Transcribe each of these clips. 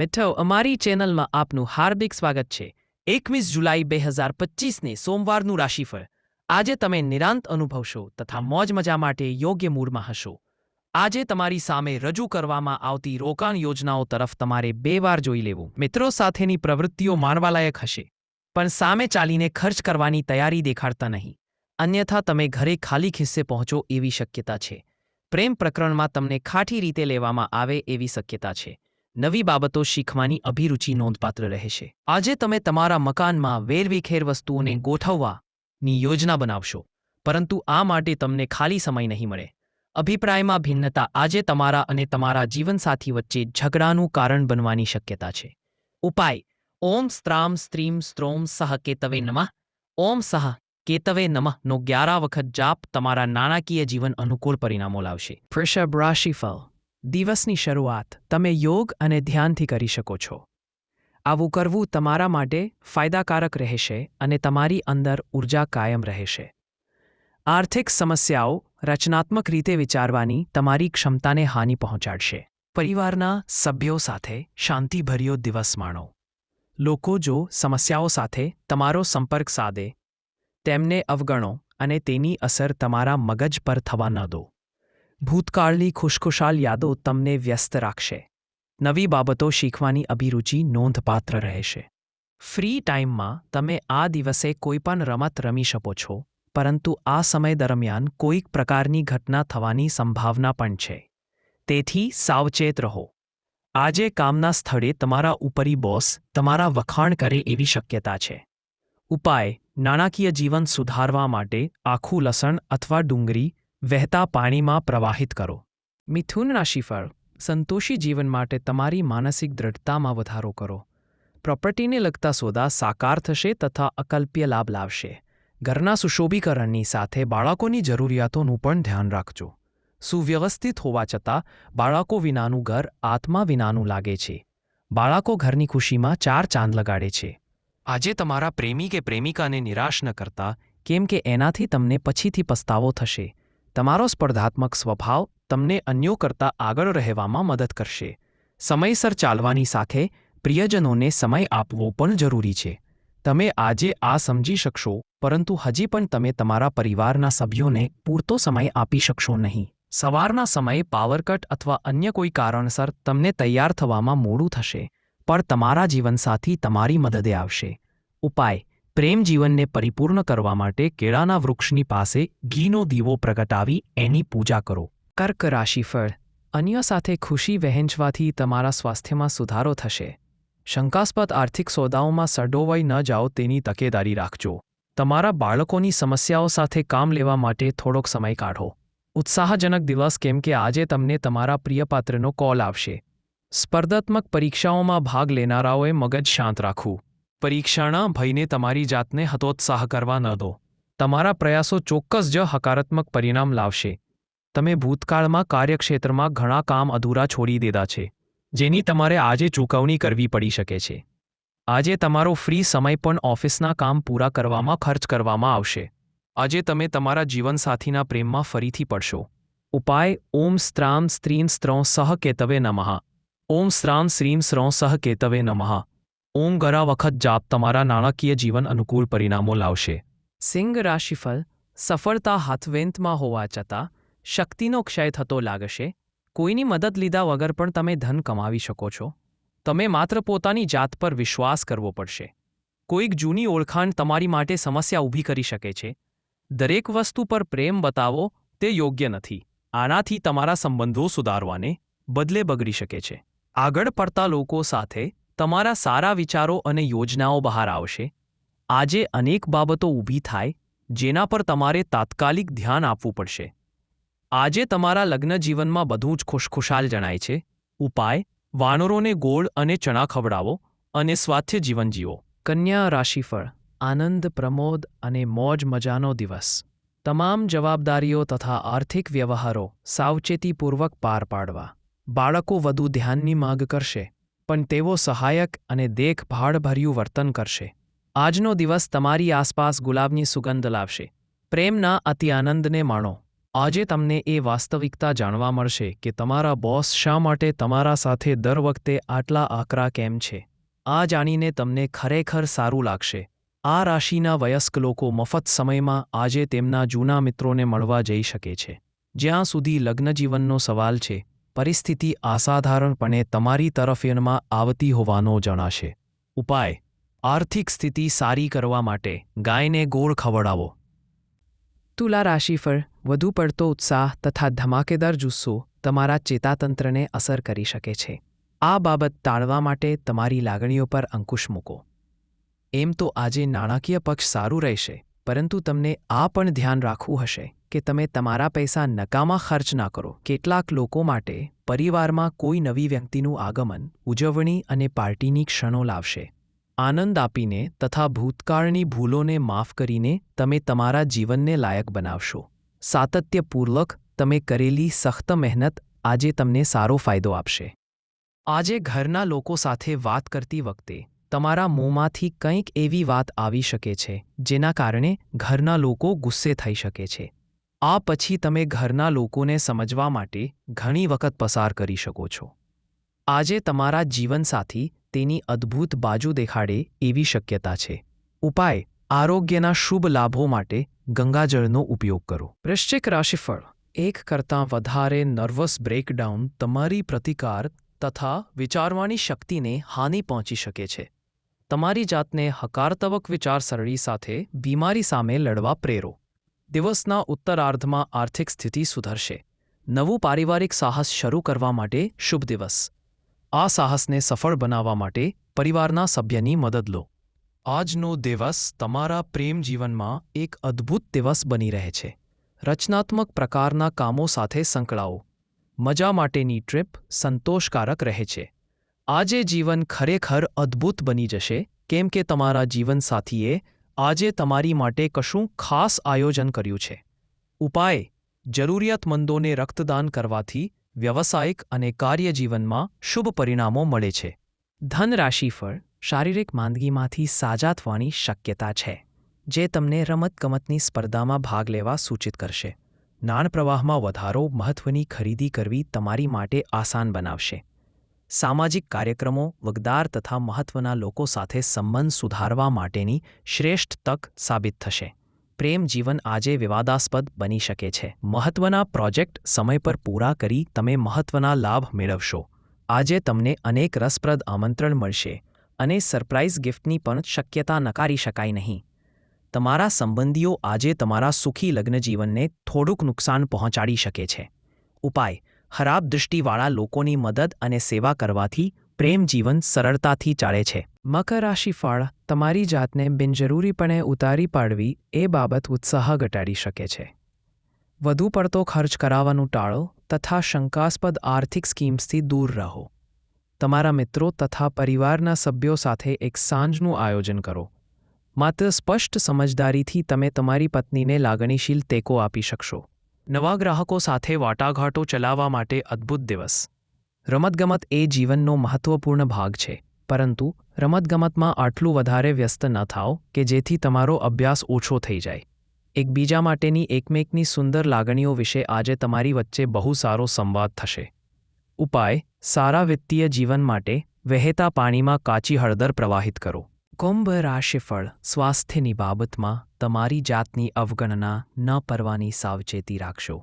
મિત્રો અમારી ચેનલમાં આપનું હાર્દિક સ્વાગત છે. એકવીસ જુલાઈ બે હજાર પચીસને સોમવારનું રાશિફળ. આજે તમે નિરાંત અનુભવશો તથા મોજ મજા માટે યોગ્ય મૂડમાં હશો. આજે તમારી સામે રજૂ કરવામાં આવતી રોકાણ યોજનાઓ તરફ તમારે બે વાર જોઈ લેવું. મિત્રો, સાથેની પ્રવૃત્તિઓ માનવાલાયક હશે. પણ સામે ચાલીને ખર્ચ કરવાની તૈયારી દેખાડતા નહીં. અન્યથા તમે ઘરે ખાલી ખિસ્સે પહોંચો એવી શક્યતા છે. પ્રેમ પ્રકરણમાં તમને ખાઠી રીતે લેવામાં આવે એવી શક્યતા છે. નવી બાબતો શીખવાની અભિરુચિ નોંધપાત્ર રહેશે આજે તમે તમારા મકાનમાં વેરવિખેર વસ્તુઓને ગોઠવવાની યોજના બનાવશો, પરંતુ આ માટે તમને ખાલી સમય નહીં મળે. અભિપ્રાયમાં ભિન્નતા આજે તમારા અને તમારા જીવનસાથી વચ્ચે ઝઘડાનું કારણ બનવાની શક્યતા છે. ઉપાય, ઓમ સ્ત્રામ સ્ત્રીમ સ્ત્રોમ સહ કેતવે નમઃ. ઓમ સહ કેતવે નમઃ નો ગ્યારા વખત જાપ તમારા નાણાકીય જીવન અનુકૂળ પરિણામો લાવશે. વૃષભ રાશિફળ દિવસની શરૂઆત તમે યોગ અને ધ્યાનથી કરી શકો છો. આવું કરવું તમારા માટે ફાયદાકારક રહેશે અને તમારી અંદર ઊર્જા કાયમ રહેશે. આર્થિક સમસ્યાઓ રચનાત્મક રીતે વિચારવાની તમારી ક્ષમતાને હાનિ પહોંચાડશે. પરિવારના સભ્યો સાથે શાંતિભર્યો દિવસ માણો. લોકો જો સમસ્યાઓ સાથે તમારો સંપર્ક સાધે, તેમને અવગણો અને તેની અસર તમારા મગજ પર થવા ન દો. ભૂતકાળની ખુશખુશાલ યાદો તમને વ્યસ્ત રાખશે. નવી બાબતો શીખવાની અભિરુચિ નોંધપાત્ર રહેશે. ફ્રી ટાઈમમાં તમે આ દિવસે કોઈપણ રમત રમી શકો છો, પરંતુ આ સમય દરમિયાન કોઈક પ્રકારની ઘટના થવાની સંભાવના પણ છે. તેથી સાવચેત રહો. આજે કામના સ્થળે તમારા ઉપરી બોસ તમારા વખાણ કરે એવી શક્યતા છે. ઉપાય, નાણાકીય જીવન સુધારવા માટે આખું લસણ અથવા ડુંગળી વહેતા પાણીમાં પ્રવાહિત કરો. મિથુન રાશિફળ, સંતોષી જીવન માટે તમારી માનસિક દ્રઢતામાં વધારો કરો. પ્રોપર્ટીને લગતા સોદા સાકાર થશે તથા અકલ્પ્ય લાભ લાવશે. ઘરના સુશોભીકરણની સાથે બાળકોની જરૂરિયાતોનું પણ ધ્યાન રાખજો. સુવ્યવસ્થિત હોવા છતાં, બાળકો વિનાનું ઘર, આત્મા વિનાનું લાગે છે. બાળકો ઘરની ખુશીમાં ચાર ચાંદ લગાડે છે. આજે તમારા પ્રેમી કે પ્રેમિકાને નિરાશ ન કરતા, કેમ કે એનાથી તમને પછીથી પસ્તાવો થશે. તમારો સ્પર્ધાત્મક સ્વભાવ તમને અન્યો કરતાં આગળ રહેવામાં મદદ કરશે. સમયસર ચાલવાની સાથે પ્રિયજનોને સમય આપવો પણ જરૂરી છે. તમે આજે આ સમજી શકશો, પરંતુ હજી પણ તમે તમારા પરિવારના સભ્યોને પૂરતો સમય આપી શકશો નહીં. સવારના સમયે પાવરકટ અથવા અન્ય કોઈ કારણસર તમને તૈયાર થવામાં મોડું થશે, પણ તમારા જીવનસાથી તમારી મદદે આવશે. ઉપાય પ્રેમ જીવનને પરિપૂર્ણ કરવા માટે કેળાના વૃક્ષની પાસે ઘીનો દીવો પ્રગટાવી એની પૂજા કરો. કર્ક રાશિફળ. અન્ય સાથે ખુશી વહેંચવાથી તમારા સ્વાસ્થ્યમાં સુધારો થશે. શંકાસ્પદ આર્થિક સોદાઓમાં સડોવાઈ ન જાઓ તેની તકેદારી રાખજો. તમારા બાળકોની સમસ્યાઓ સાથે કામ લેવા માટે થોડોક સમય કાઢો. ઉત્સાહજનક દિવસ કેમ કે આજે તમને તમારા પ્રિયપાત્રનો કોલ આવશે. સ્પર્ધાત્મક પરીક્ષાઓમાં ભાગ લેનારાઓએ મગજ શાંત રાખવું. પરીક્ષાના ભયને તમારી જાતને હતોત્સાહ કરવા ન દો. તમારા પ્રયાસો ચોક્કસ જ હકારાત્મક પરિણામ લાવશે. તમે ભૂતકાળમાં કાર્યક્ષેત્રમાં ઘણા કામ અધૂરા છોડી દીધા છે, જેની તમારે આજે ચૂકવણી કરવી પડી શકે છે. આજે તમારો ફ્રી સમય પણ ઓફિસના કામ પૂરા કરવામાં ખર્ચ કરવામાં આવશે. આજે તમે તમારા જીવનસાથીના પ્રેમમાં ફરીથી પડશો. ઉપાય, ઓમ સ્ત્રામ સ્ત્રીમ સ્ત્રૌ સહ કેતવે નમઃ. ઓમ સ્ત્રામ શ્રીમ સ્રૌ સહ કેતવે નમઃ. ઓમ ગરા વખત જાપ તમારા નાણાકીય જીવન અનુકૂળ પરિણામો લાવશે. સિંહ રાશિફળ સફળતા હાથવેંતમાં હોવા છતાં શક્તિનો ક્ષય થતો લાગશે. કોઈની મદદ લીધા વગર પણ તમે ધન કમાવી શકો છો. તમે માત્ર પોતાની જાત પર વિશ્વાસ કરવો પડશે. કોઈક જૂની ઓળખાણ તમારી માટે સમસ્યા ઊભી કરી શકે છે. દરેક વસ્તુ પર પ્રેમ બતાવો, તે યોગ્ય નથી. આનાથી તમારા સંબંધો સુધારવાને બદલે બગડી શકે છે. આગળ પડતા લોકો સાથે તમારા સારા વિચારો અને યોજનાઓ બહાર આવશે. આજે અનેક બાબતો ઊભી થાય, જેના પર તમારે તાત્કાલિક ધ્યાન આપવું પડશે. આજે તમારા લગ્ન જીવનમાં બધું જ ખુશખુશાલ જણાય છે. ઉપાય, વાનરોને ગોળ અને ચણા ખવડાવો અને સ્વાસ્થ્ય જીવન જીવો. કન્યા રાશિફળ, આનંદ, પ્રમોદ અને મોજ મજાનો દિવસ. તમામ જવાબદારીઓ તથા આર્થિક વ્યવહારો સાવચેતીપૂર્વક પાર પાડવા. બાળકો વધુ ધ્યાનની માગ કરશે. પણ તેઓ સહાયક અને દેખભાળભર્યું વર્તન કરશે. આજનો દિવસ તમારી આસપાસ ગુલાબની સુગંધ લાવશે. પ્રેમના અતિ આનંદને માણો. આજે તમને એ વાસ્તવિકતા જાણવા મળશે કે તમારા બોસ શા માટે તમારા સાથે દર વખતે આટલા આકરા કેમ છે. આ જાણીને તમને ખરેખર સારું લાગશે. આ રાશિના વયસ્ક લોકો મફત સમયમાં આજે તેમના જૂના મિત્રોને મળવા જઈ શકે છે. જ્યાં સુધી લગ્નજીવનનો સવાલ છે પરિસ્થિતિ અસાધારણપણે તમારી તરફેણમાં આવતી હોવાનો જણાશે. ઉપાય. આર્થિક સ્થિતિ સારી કરવા માટે ગાયને ગોળ ખવડાવો. તુલા રાશિ પર વધુ પડતો ઉત્સાહ તથા ધમાકેદાર જુસ્સો તમારા ચેતાતંત્રને અસર કરી શકે છે. આ બાબત ટાળવા માટે તમારી લાગણીઓ પર અંકુશ મૂકો. એમ તો આજે નાણાકીય પક્ષ સારું રહેશે, પરંતુ તમને આ પણ ધ્યાન રાખવું હશે. કે તમે તમારા પૈસા નકામા ખર્ચ ના કરો. કેટલાક લોકો માટે પરિવારમાં કોઈ નવી વ્યક્તિનું આગમન, ઉજવણી અને પાર્ટીની ક્ષણો લાવશે. આનંદ આપીને તથા ભૂતકાળની ભૂલોને માફ કરીને તમે તમારા જીવનને લાયક બનાવશો. સાતત્યપૂર્વક તમે કરેલી સખ્ત મહેનત આજે તમને સારો ફાયદો આપશે. આજે ઘરના લોકો સાથે વાત કરતી વખતે તમારા મોંમાંથી કંઈક એવી વાત આવી શકે છે, જેના કારણે ઘરના લોકો ગુસ્સે થઈ શકે છે. આ પછી તમે ઘરના લોકોને સમજવા માટે ઘણી વખત પસાર કરી શકો છો. આજે તમારા જીવનસાથી તેની અદ્ભુત બાજુ દેખાડે એવી શક્યતા છે. ઉપાય, આરોગ્યના શુભ લાભો માટે ગંગાજળનો ઉપયોગ કરો. વૃશ્ચિક રાશિફળ, એક કરતાં વધારે નર્વસ બ્રેકડાઉન તમારી પ્રતિકાર તથા વિચારવાની શક્તિને હાનિ પહોંચી શકે છે. તમારી જાતને હકારાત્મક વિચારસરણી સાથે બીમારી સામે લડવા પ્રેરો. દિવસના ઉત્તરાર્ધમાં આર્થિક સ્થિતિ સુધરશે. નવું પારિવારિક સાહસ શરૂ કરવા માટે શુભ દિવસ. આ સાહસને સફળ બનાવવા માટે પરિવારના સભ્યની મદદ લો. આજનો દિવસ તમારા પ્રેમ જીવનમાં એક અદ્ભુત દિવસ બની રહે છે. રચનાત્મક પ્રકારના કામો સાથે સંકળાવો. મજા માટેની ટ્રીપ સંતોષકારક રહે છે. આજે જીવન ખરેખર અદ્ભુત બની જશે. કેમ કે તમારા જીવનસાથીએ આજે તમારી માટે કશું ખાસ આયોજન કર્યું છે. ઉપાય, જરૂરિયાતમંદોને રક્તદાન કરવાથી વ્યવસાયિક અને કાર્યજીવનમાં શુભ પરિણામો મળે છે. ધન રાશિફળ શારીરિક માંદગીમાંથી સાજા થવાની શક્યતા છે, જે તમને રમતગમતની સ્પર્ધામાં ભાગ લેવા સૂચિત કરશે. નાણપ્રવાહમાં વધારો મહત્વની ખરીદી કરવી તમારી માટે આસાન બનાવશે. સામાજિક કાર્યક્રમો, વગદાર તથા મહત્વના લોકો સાથે સંબંધ સુધારવા માટેની શ્રેષ્ઠ તક સાબિત થશે. પ્રેમ જીવન આજે વિવાદાસ્પદ બની શકે છે. મહત્વના પ્રોજેક્ટ સમય પર પૂરા કરી તમે મહત્વના લાભ મેળવશો. આજે તમને અનેક રસપ્રદ આમંત્રણ મળશે અને સરપ્રાઇઝ ગિફ્ટની પણ શક્યતા નકારી શકાય નહીં. તમારા સંબંધીઓ આજે તમારા સુખી લગ્નજીવનને થોડુંક નુકસાન પહોંચાડી શકે છે. ઉપાય. ખરાબ દૃષ્ટિવાળા લોકોની મદદ અને સેવા કરવાથી પ્રેમ જીવન સરળતાથી ચાલે છે. મકર રાશિ ફળ તમારી જાતને બિનજરૂરીપણે ઉતારી પાડવી એ બાબત ઉત્સાહ ઘટાડી શકે છે. વધુ પડતો ખર્ચ કરાવવાનું ટાળો તથા શંકાસ્પદ આર્થિક સ્કીમ્સથી દૂર રહો. તમારા મિત્રો તથા પરિવારના સભ્યો સાથે એક સાંજનું આયોજન કરો. માત્ર સ્પષ્ટ સમજદારીથી તમે તમારી પત્નીને લાગણીશીલ ટેકો આપી શકશો. નવા ગ્રાહકો સાથે વાટાઘાટો ચલાવવા માટે અદ્ભુત દિવસ. રમતગમત એ જીવનનો મહત્વપૂર્ણ ભાગ છે, પરંતુ રમતગમતમાં આટલું વધારે વ્યસ્ત ન થાઓ કે જેથી તમારો અભ્યાસ ઓછો થઈ જાય. એકબીજા માટેની એકમેકની સુંદર લાગણીઓ વિશે આજે તમારી વચ્ચે બહુ સારો સંવાદ થશે. ઉપાય, સારા વિત્તીય જીવન માટે વહેતા પાણીમાં કાચી હળદર પ્રવાહિત કરો. કુંભ રાશિફળ સ્વાસ્થ્યની બાબતમાં તમારી જાતની અવગણના ન કરવાની સાવચેતી રાખશો.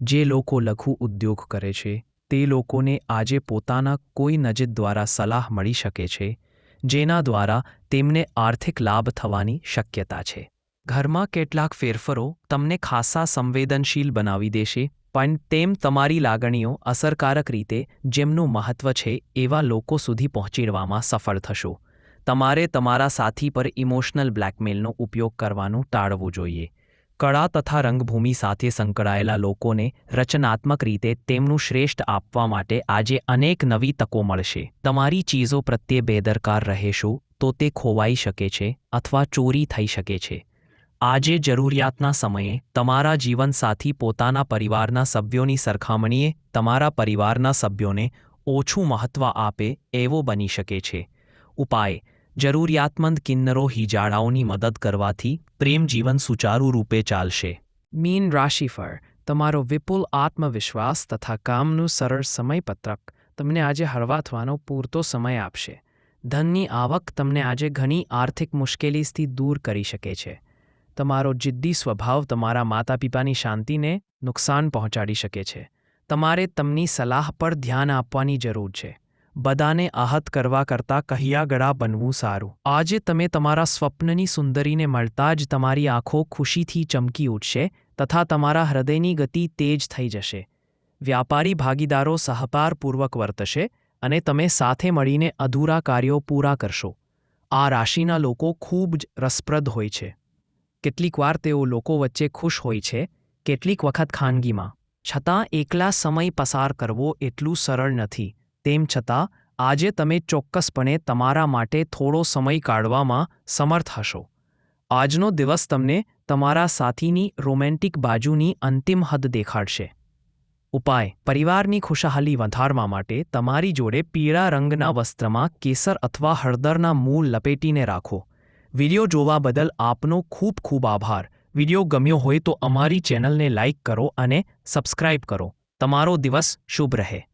જે લોકો લઘુ ઉદ્યોગ કરે છે, તે લોકોને આજે પોતાના કોઈ નજીક દ્વારા સલાહ મળી શકે છે, જેના દ્વારા તેમને આર્થિક લાભ થવાની શક્યતા છે. ઘરમાં કેટલાક ફેરફારો તમને ખાસા સંવેદનશીલ બનાવી દેશે, પણ તેમ તમારી લાગણીઓ અસરકારક રીતે જેમનું મહત્વ છે એવા લોકો સુધી પહોંચીડવામાં સફળ થશો. તમારે તમારા સાથી પર ઇમોશનલ બ્લેકમેલનો ઉપયોગ કરવાનું ટાળવું જોઈએ. કળા તથા રંગભૂમિ સાથે સંકળાયેલા લોકોને રચનાત્મક રીતે તેમનું શ્રેષ્ઠ આપવા માટે આજે અનેક નવી તકો મળશે. તમારી ચીજો પ્રત્યે બેદરકાર રહેશો તો તે ખોવાઈ શકે છે અથવા ચોરી થઈ શકે છે. આજે જરૂરિયાતના સમયે તમારા જીવનસાથી પોતાના પરિવારના સભ્યોની સરખામણીએ તમારા પરિવારના સભ્યોને ઓછું મહત્ત્વ આપે એવો બની શકે છે. ઉપાય જરૂરિયાતમંદ કિન્નરો હિજાળાઓની મદદ કરવાથી પ્રેમ જીવન સુચારુ રૂપે ચાલશે. મીન રાશિફળ, તમારો વિપુલ આત્મવિશ્વાસ તથા કામનું સરળ સમયપત્રક તમને આજે હળવા થવાનો પૂરતો સમય આપશે. ધનની આવક તમને આજે ઘણી આર્થિક મુશ્કેલીથી દૂર કરી શકે છે. તમારો જિદ્દી સ્વભાવ તમારા માતા પિતાની શાંતિને નુકસાન પહોંચાડી શકે છે. તમારે તમની સલાહ પર ધ્યાન આપવાની જરૂર છે. બધાને આહત કરવા કરતાં કહિયાગળા બનવું સારું. આજે તમે તમારા સ્વપ્નની સુંદરીને મળતા જ તમારી આંખો ખુશીથી ચમકી ઉઠશે તથા તમારા હૃદયની ગતિ તેજ થઈ જશે. વ્યાપારી ભાગીદારો સહકારપૂર્વક વર્તશે અને તમે સાથે મળીને અધૂરા કાર્યો પૂરા કરશો. આ રાશિના લોકો ખૂબ જ રસપ્રદ હોય છે. કેટલીકવાર તેઓ લોકો વચ્ચે ખુશ હોય છે કેટલીક વખત ખાનગીમાં. છતાં એકલા સમય પસાર કરવો એટલું સરળ નથી. તેમ છતાં, આજે તમે ચોક્કસપણે તમારા માટે થોડો સમય કાઢવામાં સમર્થ હશો. આજનો દિવસ તમને તમારા સાથીની રોમેન્ટિક બાજુની અંતિમ હદ દેખાડશે. ઉપાય, પરિવારની ખુશહાલી વધારવા માટે તમારી જોડે પીળા રંગના વસ્ત્રમાં કેસર અથવા હળદરના મૂળ લપેટીને રાખો. વિડિયો જોવા બદલ આપનો ખૂબ ખૂબ આભાર. વિડિયો ગમ્યો હોય તો અમારી ચેનલને લાઇક કરો અને સબસ્ક્રાઇબ કરો. તમારો દિવસ શુભ રહે.